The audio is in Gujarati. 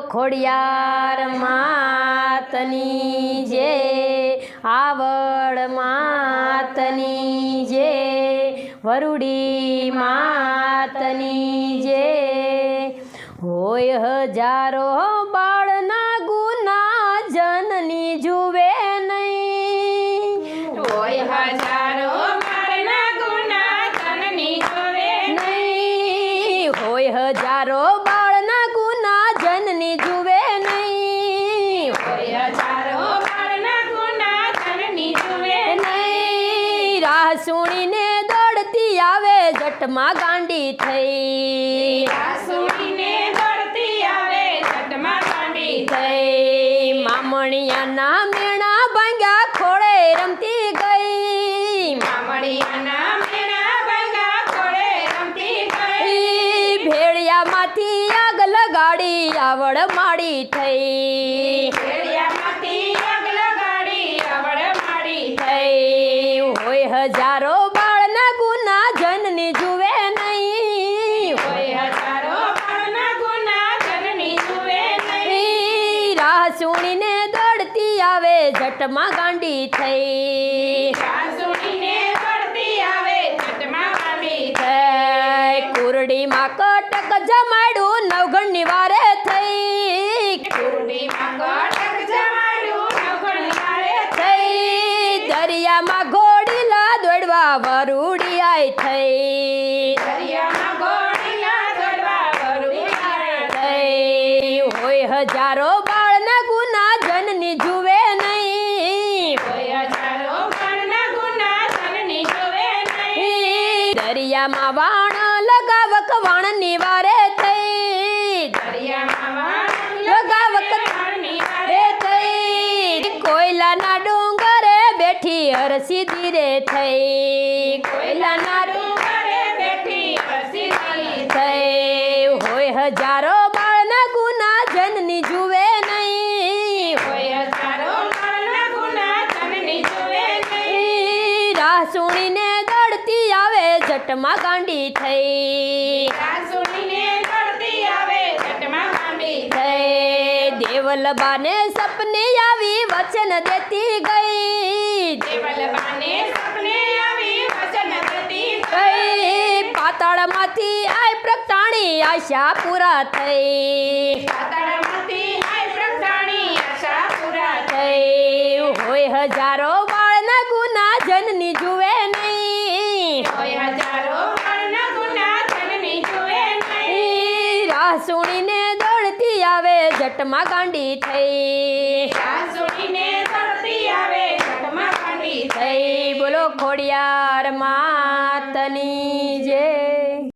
ખોડિયાર માતની જે આવડ માતની જે વરુડી માતની જે. હોય હજારો બાળના ગુના જનની જુએ નહીં. હોય હજારો બાળના ગુના જનની જુએ નહીં. હોય હજારો જનની જુએ નહીં. રાહ સુણીને દોડતી આવે જટમાં ગાંડી થઈ. મામણિયાના મેણા ભાંગ્યા ખોળે રમતી ગઈ મામડિયાના મેણા ભાંગા ખોળે રમતી ગઈ ઈ ભેળિયામાંથી લગાડી આવડ માડી થઈ. હોય હજારો બાળના ગુના જનની જુએ નહીં. રાહ સુણીને દોડતી આવે જટમાં ગાંડી થઈ. સાસુડીને આવે જટમાં કાંડી થઈ. કુરડીમાં દરિયામાં ઘોડીલા દોડવા વરુડી આય થઈ. હોય હજારો બાળના ગુના જનની જુએ નહીં. દરિયામાં વાણ લગાવક વાણ નિવારે થઈ. બેઠી હરસી ધીરે થઈ કોયલાના ડુંગરે બેઠી હસી રહી થઈ. હોય હજારો બાળના ગુના જનની જુએ નહીં. હોય હજારો ગુના જનની જોવે નહીં. રાહ સુણીને દોડતી આવે જટમાં ગાંડી થઈ. સુણીને દોડતી આવે જટમાં કાંડી થઈ. દેવલબાને સપને આવી વચન દેતી ગઈ દેવલબાને સપને આવી વચન દેતી ગઈ પાતાળમાંથી આય પ્રગટાણી આશા પૂરા થઈ. પાતાળમાંથી આય પ્રગટાણી આશા પૂરા થઈ. હોય હજારો બાળના ગુના જનની જુએ નહીં હોય હજારો મારના ગુના જનની જોવે નહીં રાહ સુણીને દોડતી આવે જટમાં ગાંડી થઈ. સાસુડીને દોડતી આવે જટમાં કાંડી થઈ. બોલો ખોડિયાર માતની.